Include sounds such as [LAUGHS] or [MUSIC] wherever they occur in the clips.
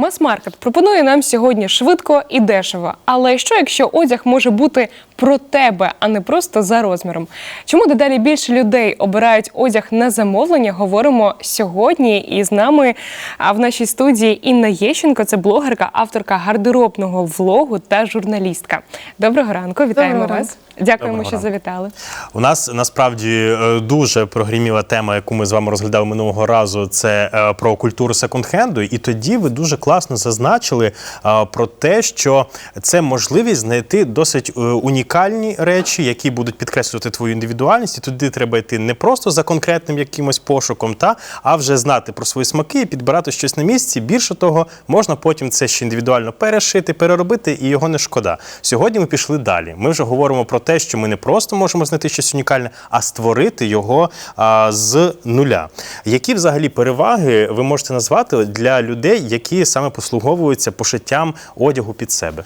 Мас-маркет пропонує нам сьогодні швидко і дешево. Але що якщо одяг може бути про тебе, а не просто за розміром? Чому дедалі більше людей обирають одяг на замовлення? Говоримо сьогодні. І з нами а, в нашій студії Інна Єщенко, це блогерка, авторка гардеробного влогу та журналістка. Доброго ранку, вітаємо Доброго вас. Дякуємо, Доброго що ранку. завітали. У нас насправді е, дуже прогреміла тема, яку ми з вами розглядали минулого разу. Це е, про культуру секонд-хенду. І тоді ви дуже класно зазначили е, про те, що це можливість знайти досить е, унікальні речі, які будуть підкреслювати твою індивідуальність. І туди треба йти не просто за конкретним якимось пошуком, та а вже знати про свої смаки і підбирати щось на місці. Більше того, можна потім це ще індивідуально перешити, переробити, і його не шкода. Сьогодні ми пішли далі. Ми вже говоримо про те, що ми не просто можемо знайти щось унікальне, а створити його а, з нуля. Які взагалі переваги ви можете назвати для людей, які саме послуговуються пошиттям одягу під себе?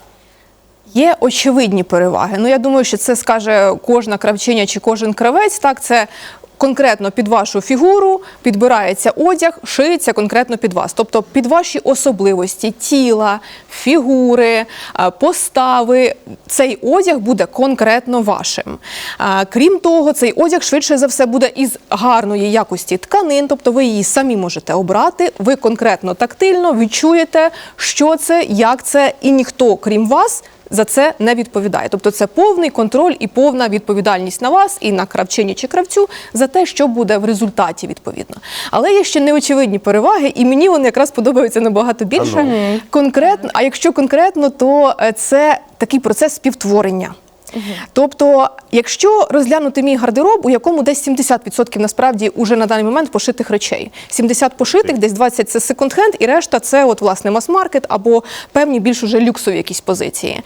Є очевидні переваги. Ну я думаю, що це скаже кожна кравчиня чи кожен кравець. Так, це конкретно під вашу фігуру підбирається одяг, шиється конкретно під вас, тобто під ваші особливості тіла, фігури, е, постави. Цей одяг буде конкретно вашим. Е, Крім того, цей одяг швидше за все буде із гарної якості тканин, тобто ви її самі можете обрати. Ви конкретно тактильно відчуєте, що це, як це, і ніхто, крім вас, за це не відповідає. Тобто це повний контроль і повна відповідальність на вас і на кравчині чи кравцю за те, що буде в результаті відповідно. Але є ще неочевидні переваги, і мені вони якраз подобаються набагато більше. Конкретно, а якщо конкретно, то е, це такий процес співтворення. Тобто, якщо розглянути мій гардероб, у якому десь 70% насправді уже на даний момент пошитих речей. 70 пошитих, десь 20 це секонд-хенд, і решта це от власне мас-маркет або певні більш уже люксові якісь позиції.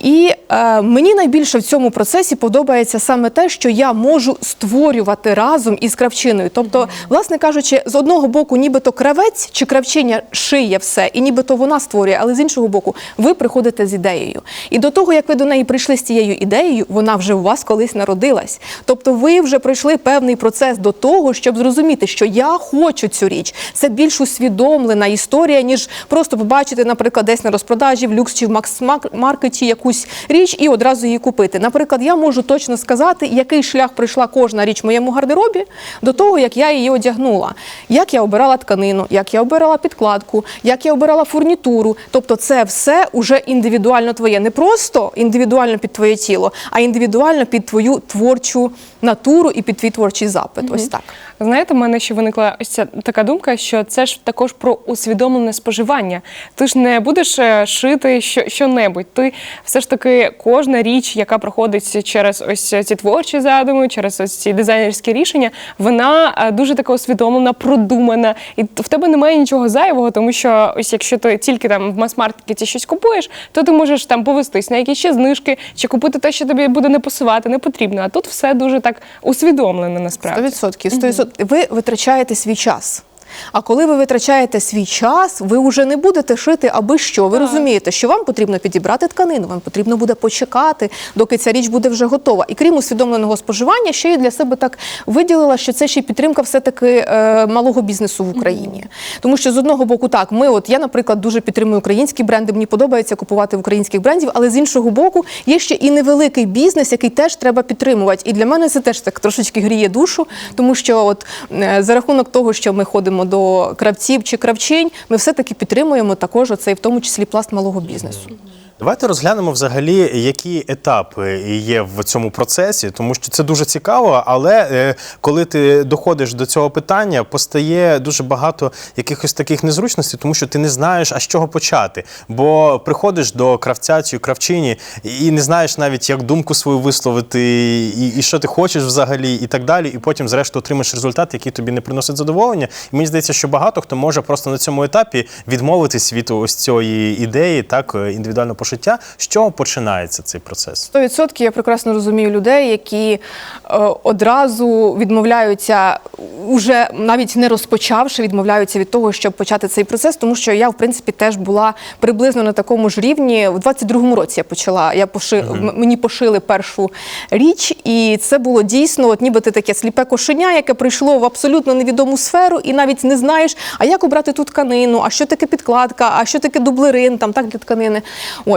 І е, мені найбільше в цьому процесі подобається саме те, що я можу створювати разом із кравчиною. Тобто, власне кажучи, з одного боку, нібито кравець чи кравчиня шиє все, і нібито вона створює, але з іншого боку, ви приходите з ідеєю. І до того, як ви до неї прийшли з цією ідеєю, вона вже у вас колись народилась. Тобто, ви вже пройшли певний процес до того, щоб зрозуміти, що я хочу цю річ. Це більш усвідомлена історія, ніж просто побачити, наприклад, десь на розпродажі в люкс чи в макс-маркеті якусь річ і одразу її купити. Наприклад, я можу точно сказати, який шлях пройшла кожна річ в моєму гардеробі до того, як я її одягнула, як я обирала тканину, як я обирала підкладку, як я обирала фурнітуру. Тобто, це все уже індивідуально твоє, не просто індивідуально під твоє тіло, а індивідуально під твою творчу натуру і під твій творчий запит. Ось так. Знаєте, в мене ще виникла ось ця така думка, що це ж також про усвідомлене споживання. Ти ж не будеш е, шити що, що-небудь. Ти все ж таки кожна річ, яка проходить через ось ці творчі задуми, через ось ці дизайнерські рішення, вона е, дуже така усвідомлена, продумана. І в тебе немає нічого зайвого, тому що ось якщо ти тільки там в мас-маркеті щось купуєш, то ти можеш там повестись на якісь ще знижки чи купити те, що тобі буде не пасувати, не потрібно. А тут все дуже так усвідомлено насправді. 100%. 100%. Ви витрачаєте свій час. А коли ви витрачаєте свій час, ви вже не будете шити аби що. Ви розумієте, що вам потрібно підібрати тканину, вам потрібно буде почекати, доки ця річ буде вже готова. І крім усвідомленого споживання, ще я для себе так виділила, що це ще й підтримка все-таки е, малого бізнесу в Україні. Тому що з одного боку, так, ми, от я, наприклад, дуже підтримую українські бренди, мені подобається купувати в українських брендів, але з іншого боку, є ще і невеликий бізнес, який теж треба підтримувати. І для мене це теж так трошечки гріє душу, тому що от е, за рахунок того, що ми ходимо до кравців чи кравчинь, ми все-таки підтримуємо також оцей, в тому числі пласт малого бізнесу. Давайте розглянемо взагалі, які етапи є в цьому процесі, тому що це дуже цікаво. Але е, коли ти доходиш до цього питання, постає дуже багато якихось таких незручностей, тому що ти не знаєш, а з чого почати. Бо приходиш до кравця чи кравчині і не знаєш навіть, як думку свою висловити, і, і що ти хочеш взагалі, і так далі. І потім, зрештою, отримаєш результат, який тобі не приносить задоволення. І мені здається, що багато хто може просто на цьому етапі відмовитись від ось цієї ідеї, так е, індивідуально пошиття. З чого починається цей процес? 100% я прекрасно розумію людей, які е, одразу відмовляються, уже навіть не розпочавши, відмовляються від того, щоб почати цей процес, тому що я, в принципі, теж була приблизно на такому ж рівні. У 22-му році я почала. Я поши, м- мені пошили першу річ, і це було дійсно, от ніби ти таке сліпе кошеня, яке прийшло в абсолютно невідому сферу, і навіть не знаєш, а як обрати ту тканину, а що таке підкладка, а що таке дублерин, там так для тканини.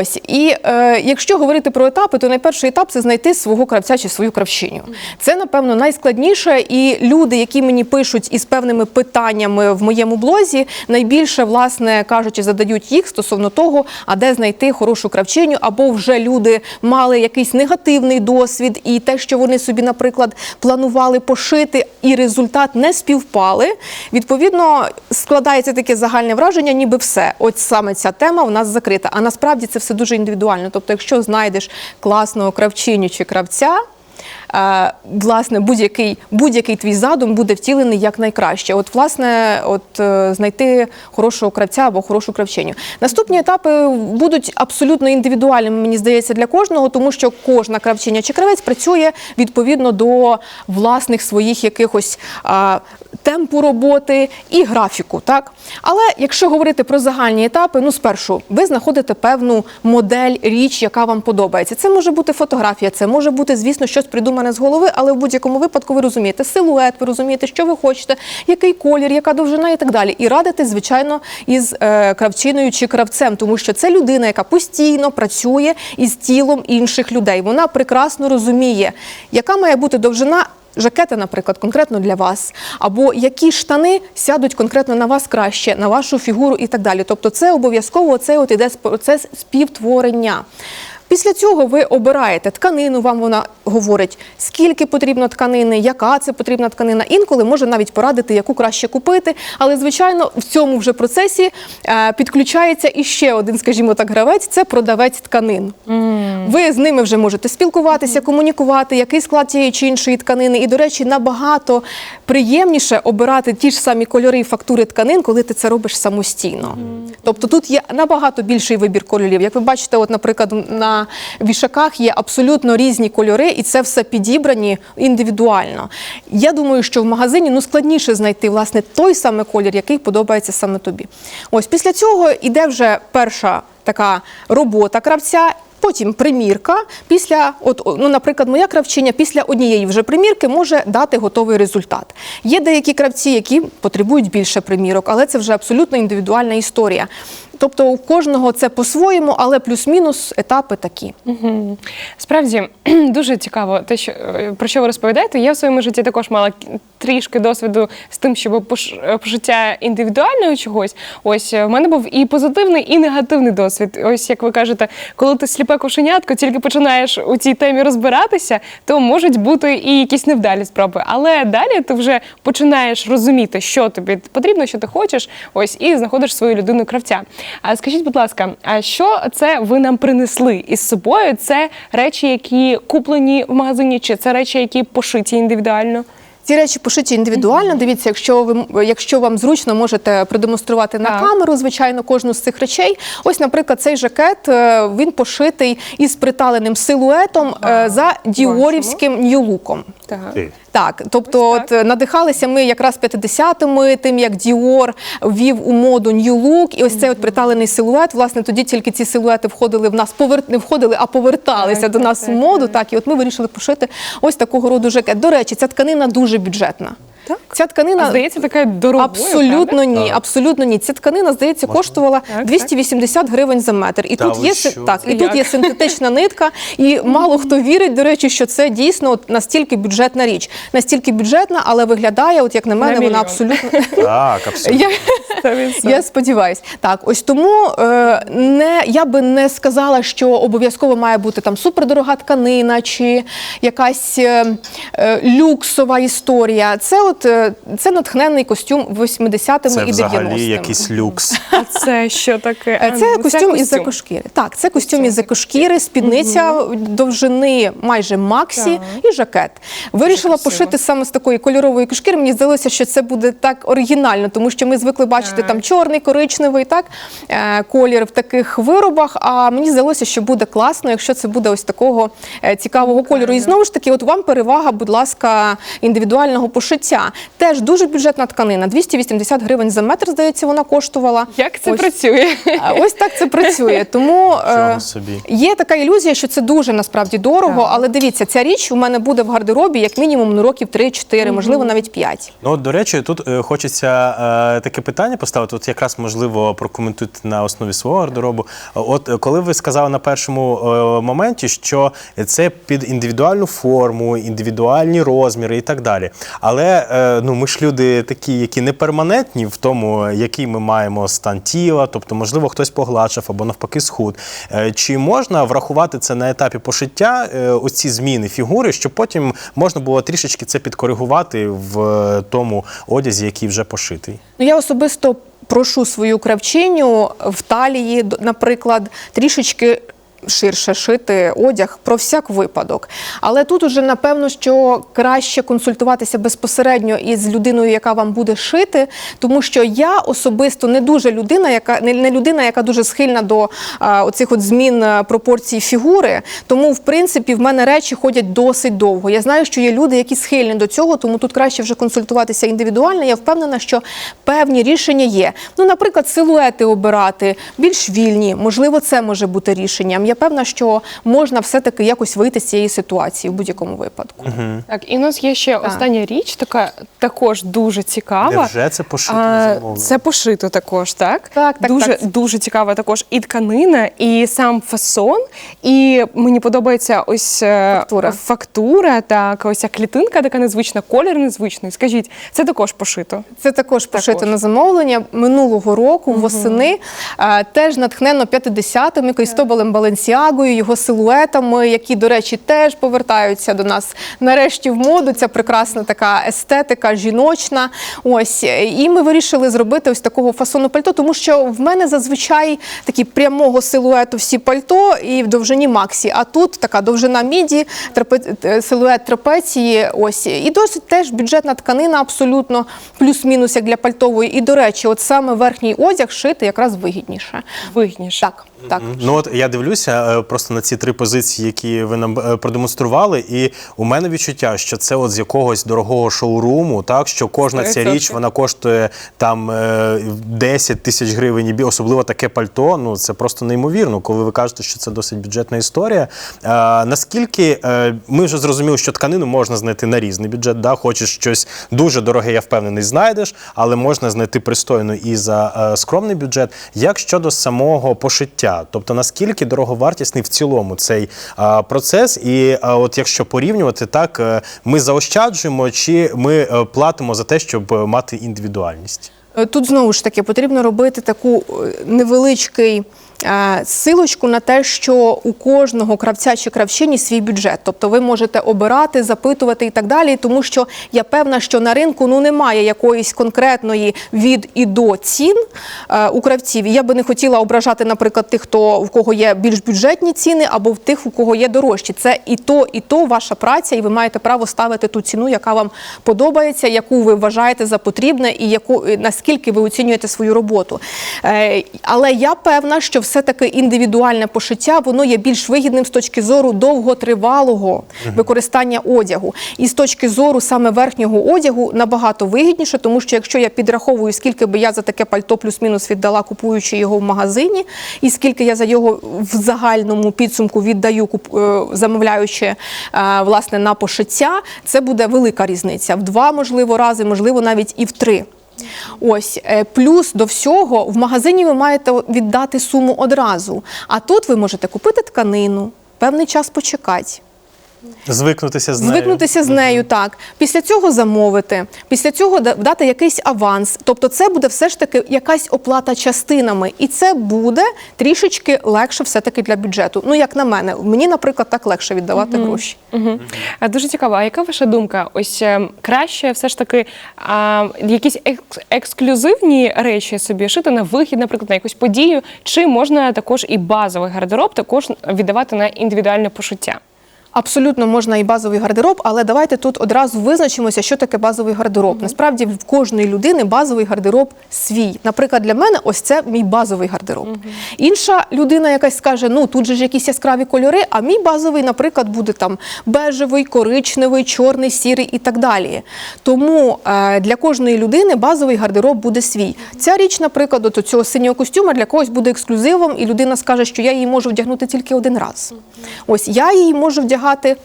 Ось і е, якщо говорити про етапи, то найперший етап це знайти свого кравця чи свою кравчиню. Це напевно найскладніше, і люди, які мені пишуть із певними питаннями в моєму блозі, найбільше власне кажучи, задають їх стосовно того, а де знайти хорошу кравчиню, або вже люди мали якийсь негативний досвід, і те, що вони собі, наприклад, планували пошити, і результат не співпали. Відповідно, складається таке загальне враження, ніби все. От саме ця тема у нас закрита. А насправді це все дуже індивідуально. Тобто, якщо знайдеш класного кравчиню чи кравця. е, Власне, будь-який будь-який твій задум буде втілений як найкраще. От, власне, от е, знайти хорошого кравця або хорошу кравчиню. Наступні етапи будуть абсолютно індивідуальними, мені здається, для кожного, тому що кожна кравчиня чи кравець працює відповідно до власних своїх якихось а, темпу роботи і графіку. Так? Але якщо говорити про загальні етапи, ну спершу ви знаходите певну модель, річ, яка вам подобається. Це може бути фотографія, це може бути, звісно, щось придумане з голови, але в будь-якому випадку ви розумієте силует, ви розумієте, що ви хочете, який колір, яка довжина і так далі. І радитесь, звичайно, із е, кравчиною чи кравцем, тому що це людина, яка постійно працює із тілом інших людей. Вона прекрасно розуміє, яка має бути довжина. Жакета, наприклад, конкретно для вас, або які штани сядуть конкретно на вас краще, на вашу фігуру і так далі. Тобто, це обов'язково цей от іде процес співтворення. Після цього ви обираєте тканину, вам вона говорить, скільки потрібно тканини, яка це потрібна тканина. Інколи може навіть порадити, яку краще купити. Але, звичайно, в цьому вже процесі е, підключається іще один, скажімо так, гравець це продавець тканин. Ви з ними вже можете спілкуватися, комунікувати, який склад тієї чи іншої тканини. І, до речі, набагато приємніше обирати ті ж самі кольори і фактури тканин, коли ти це робиш самостійно. Тобто тут є набагато більший вибір кольорів. Як ви бачите, от, наприклад, на вішаках є абсолютно різні кольори, і це все підібрані індивідуально. Я думаю, що в магазині ну складніше знайти власне той самий колір, який подобається саме тобі. Ось після цього йде вже перша така робота кравця. Потім примірка. Після, от, ну, наприклад, моя кравчиня після однієї вже примірки може дати готовий результат. Є деякі кравці, які потребують більше примірок, але це вже абсолютно індивідуальна історія. Тобто у кожного це по-своєму, але плюс-мінус етапи такі. Мгм. Справді [CLEARS THROAT] дуже цікаво, те, що е, про що ви розповідаєте. Я в своєму житті також мала трішки досвіду з тим, щоб пош- е, пошиття індивідуального чогось. Ось е, в мене був і позитивний, і негативний досвід. Ось як ви кажете, коли ти сліпе кошенятко, тільки починаєш у цій темі розбиратися, то можуть бути і якісь невдалі спроби. Але далі ти вже починаєш розуміти, що тобі потрібно, що ти хочеш. Ось і знаходиш свою людину кравця. А скажіть, будь ласка, а що це ви нам принесли із собою? Це речі, які куплені в магазині, чи це речі, які пошиті індивідуально? Ці речі пошиті індивідуально. Дивіться, якщо ви якщо вам зручно, можете продемонструвати на Так. камеру, звичайно, кожну з цих речей. Ось, наприклад, цей жакет е, він пошитий із приталеним силуетом е, за діорівським нью-луком. Так. Так, тобто, Ось так. от надихалися ми якраз 50-ми, тим як Діор ввів у моду New Look, і ось цей от приталений силует. Власне, тоді тільки ці силуети входили в нас, повер... не входили, а поверталися Так, до нас так, у моду. так. Так, і от ми вирішили пошити ось такого роду жакет. До речі, ця тканина дуже бюджетна. Так? Ця тканина А здається, така дорогою, абсолютно правда? ні, Так. абсолютно ні. Ця тканина, здається, коштувала Так, 280 гривень за метр. І Та тут є що? так, і тут є синтетична [LAUGHS] нитка, і мало хто вірить, до речі, що це дійсно от настільки бюджетна річ. Настільки бюджетна, але виглядає, от як на мене, вона абсолютно. Так, абсолютно. [LAUGHS] Я, я сподіваюся. Так, ось тому е, не, я би не сказала, що обов'язково має бути там супердорога тканина чи якась е, е, люксова історія. Це от от е, це натхнений костюм 80-ми Це і 90-ми. взагалі якийсь люкс. А це що таке? Е, Це костюм із екошкіри. Так, це костюм із екошкіри, спідниця довжини майже максі і жакет. Вирішила пошити саме з такої кольорової кошкіри. Мені здалося, що це буде так оригінально, тому що ми звикли бачити Так. там чорний, коричневий, так е, колір в таких виробах. А мені здалося, що буде класно, якщо це буде ось такого цікавого кольору. І знову ж таки, от вам перевага, будь ласка, індивідуального пошиття. Теж дуже бюджетна тканина. 280 гривень за метр, здається, вона коштувала. Як це Ось. працює? Ось так це працює. [LAUGHS] Тому е, собі. є така ілюзія, що це дуже насправді дорого. Але дивіться, ця річ у мене буде в гардеробі як мінімум ну, років 3-4, можливо, навіть 5. Ну, от, до речі, тут е, хочеться е, таке питання поставити. От якраз можливо прокоментуйте на основі свого гардеробу. От е, коли ви сказали на першому е, моменті, що це під індивідуальну форму, індивідуальні розміри і так далі. Але е, ну ми ж люди такі, які не перманентні в тому, який ми маємо стан тіла, тобто, можливо, хтось погладшав або навпаки схуд. Е, Чи можна врахувати це на етапі пошиття, е, ось зміни фігури, щоб потім можна було трішечки це підкоригувати в тому одязі, який вже пошитий? Ну, я особисто прошу свою кравчиню в талії, наприклад, трішечки. Ширше шити одяг про всяк випадок. Але тут уже напевно, що краще консультуватися безпосередньо із людиною, яка вам буде шити, тому що я особисто не дуже людина, яка не, людина, яка дуже схильна до а, оцих от змін а, пропорцій фігури. Тому, в принципі, в мене речі ходять досить довго. Я знаю, що є люди, які схильні до цього, тому тут краще вже консультуватися індивідуально. Я впевнена, що певні рішення є. Ну, наприклад, силуети обирати більш вільні. Можливо, це може бути рішенням. Я певна, що можна все-таки якось вийти з цієї ситуації в будь-якому випадку. Так, і у нас є ще остання річ, така також дуже цікава. Невже це пошито на А, замовлення? Це пошито також, так? Так, так, дуже, так. дуже цікава також і тканина, і сам фасон. І мені подобається ось е, Фактура. фактура так, ось ця клітинка така незвична, колір незвичний. Скажіть, це також пошито? Це також пошито Також. на замовлення минулого року восени. Е, Теж натхнено 50-ми Крістобалем Баленсіагою, його силуетами, які, до речі, теж повертаються до нас нарешті в моду. Ця прекрасна така естетика жіночна. Ось і ми вирішили зробити ось такого фасону пальто, тому що в мене зазвичай такі прямого силуету всі пальто і в довжині максі. А тут така довжина міді, трапе... е, силует трапеції. Ось і досить теж бюджетна тканина, абсолютно плюс-мінус як для пальтової. І до речі, от саме верхній одяг шити якраз вигідніше. Вигідніше. Так, так. Ну от я дивлюся е, просто на ці три позиції, які ви нам е, продемонстрували, і у мене відчуття, що це от з якогось дорогого шоуруму, так що кожна ця річ вона коштує там е, 10 тисяч гривень, і особливо таке пальто. Ну це просто неймовірно, коли ви кажете, що це досить бюджетна історія. Е, наскільки е, ми вже зрозуміли, що тканину можна знайти на різний бюджет, да? хочеш щось дуже дороге, я впевнений, знайдеш, але можна знайти пристойно і за е, скромний бюджет. Як щодо самого пошиття, тобто наскільки дороговартісний в цілому цей а, процес, і а, от якщо порівнювати, так е, ми заощаджуємо чи ми е, платимо за те, щоб е, мати індивідуальність? Тут знову ж таки потрібно робити таку невеличкий силочку на те, що у кожного кравця чи кравчині свій бюджет. Тобто ви можете обирати, запитувати і так далі, тому що я певна, що на ринку ну немає якоїсь конкретної від і до цін у кравців. Я би не хотіла ображати, наприклад, тих, хто в кого є більш бюджетні ціни, або в тих, у кого є дорожчі. Це і то, і то ваша праця, і ви маєте право ставити ту ціну, яка вам подобається, яку ви вважаєте за потрібне, і яку наскільки ви оцінюєте свою роботу. Е, але я певна, що все-таки індивідуальне пошиття воно є більш вигідним з точки зору довготривалого використання одягу. І з точки зору саме верхнього одягу набагато вигідніше, тому що якщо я підраховую, скільки би я за таке пальто плюс-мінус віддала, купуючи його в магазині, і скільки я за його в загальному підсумку віддаю, е, замовляючи е, власне на пошиття, це буде велика різниця в два, можливо, рази, можливо, навіть і в три. Ось е, плюс до всього в магазині ви маєте віддати суму одразу. А тут ви можете купити тканину, певний час почекати. Звикнутися з нею. Звикнутися з нею, так. Після цього замовити, після цього да- дати якийсь аванс. Тобто, це буде все ж таки якась оплата частинами, і це буде трішечки легше все-таки для бюджету. Ну, як на мене, мені, наприклад, так легше віддавати гроші. Угу. А дуже цікаво, а яка ваша думка? Ось е, краще все ж таки а, якісь екс- ексклюзивні речі собі шити на вихід, наприклад, на якусь подію, чи можна також і базовий гардероб також віддавати на індивідуальне пошиття? Абсолютно можна і базовий гардероб, але давайте тут одразу визначимося, що таке базовий гардероб. Насправді в кожної людини базовий гардероб свій. Наприклад, для мене ось це мій базовий гардероб. Інша людина якась скаже: ну тут же ж якісь яскраві кольори, а мій базовий, наприклад, буде там бежевий, коричневий, чорний, сірий і так далі. Тому е, для кожної людини базовий гардероб буде свій. Ця річ, наприклад, от цього синього костюма для когось буде ексклюзивом, і людина скаже, що я її можу вдягнути тільки один раз. Ось я її можу вдягати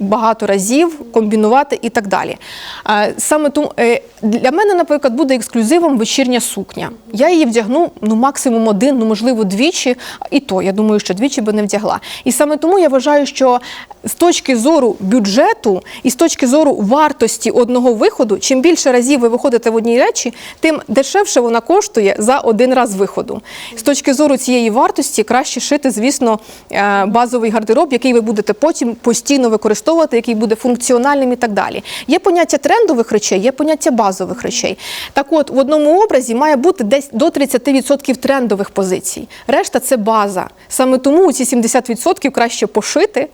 багато разів, комбінувати і так далі. Саме тому е, для мене, наприклад, буде ексклюзивом вечірня сукня. Я її вдягну ну максимум один, ну можливо, двічі, і то я думаю, що двічі би не вдягла. І саме тому я вважаю, що з точки зору бюджету і з точки зору вартості одного виходу, чим більше разів ви виходите в одній речі, тим дешевше вона коштує за один раз виходу. З точки зору цієї вартості краще шити, звісно, е, базовий гардероб, який ви будете потім постійно використовувати, який буде функціональним і так далі. Є поняття трендових речей, є поняття базових речей. Так от, в одному образі має бути десь до 30% трендових позицій. Решта це база. Саме тому ці 70% краще пошити.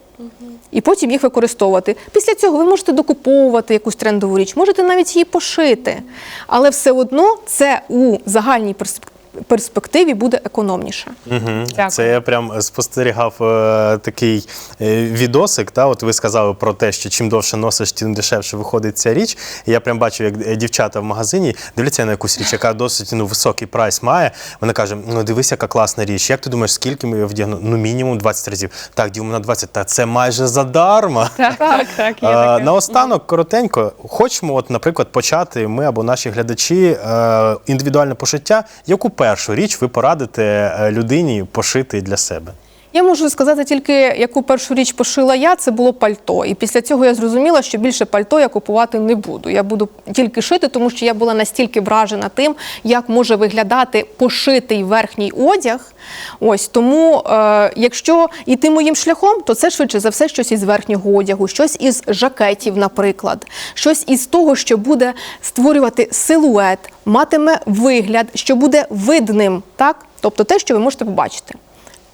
І потім їх використовувати. Після цього ви можете докуповувати якусь трендову річ, можете навіть її пошити. Але все одно це у загальній перспективі перспективі буде економніше. Дякую. Це я прям спостерігав е, такий е, відосик. Та, от ви сказали про те, що чим довше носиш, тим дешевше виходить ця річ. І я прям бачив, як е, дівчата в магазині дивляться на якусь річ, яка досить ну, високий прайс має. Вона каже: ну дивись, яка класна річ. Як ти думаєш, скільки ми вдягну? Ну, мінімум 20 разів. Так, ділимо на 20. Та це майже задарма. Так, так, так, є Е, таке. Наостанок, коротенько, хочемо, от, наприклад, почати ми або наші глядачі е, індивідуальне пошиття. Яку першу річ ви порадите е, людині пошити для себе? Я можу сказати тільки, яку першу річ пошила я, це було пальто. І після цього я зрозуміла, що більше пальто я купувати не буду. Я буду тільки шити, тому що я була настільки вражена тим, як може виглядати пошитий верхній одяг. Ось тому, е, якщо йти моїм шляхом, то це швидше за все щось із верхнього одягу, щось із жакетів, наприклад, щось із того, що буде створювати силует, матиме вигляд, що буде видним, так? Тобто те, що ви можете побачити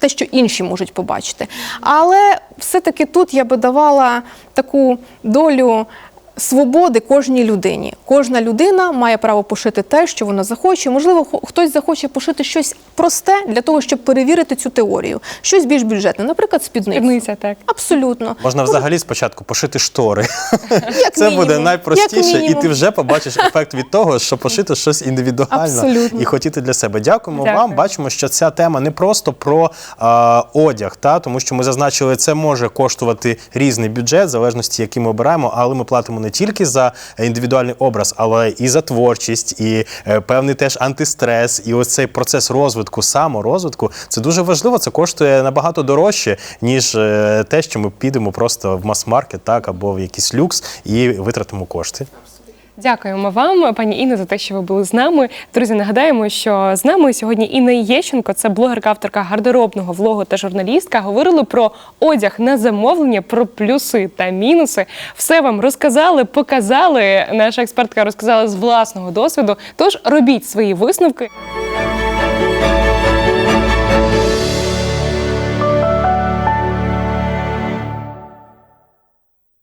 те, що інші можуть побачити. Але все-таки тут я би давала таку долю. Свободи кожній людині. Кожна людина має право пошити те, що вона захоче. Можливо, хо- хтось захоче пошити щось просте для того, щоб перевірити цю теорію. Щось більш бюджетне, наприклад, спідницю. Спідниця, так. Абсолютно. Можна взагалі спочатку пошити штори. Як Це буде найпростіше, Як і ти вже побачиш ефект від того, що пошити щось індивідуально Абсолютно. і хотіти для себе. Дякуємо Дякую. вам. Бачимо, що ця тема не просто про а, одяг, та тому що ми зазначили, це може коштувати різний бюджет, в залежності, який ми обираємо, але ми платимо не тільки за індивідуальний образ, але і за творчість, і е, певний теж антистрес, і ось цей процес розвитку, саморозвитку. Це дуже важливо. Це коштує набагато дорожче, ніж е, те, що ми підемо просто в мас-маркет, так або в якийсь люкс і витратимо кошти. Дякуємо вам, пані Інно, за те, що ви були з нами. Друзі, нагадаємо, що з нами сьогодні Інна Єщенко, це блогерка, авторка гардеробного влогу та журналістка. Говорили про одяг на замовлення, про плюси та мінуси. Все вам розказали, показали. Наша експертка розказала з власного досвіду. Тож робіть свої висновки.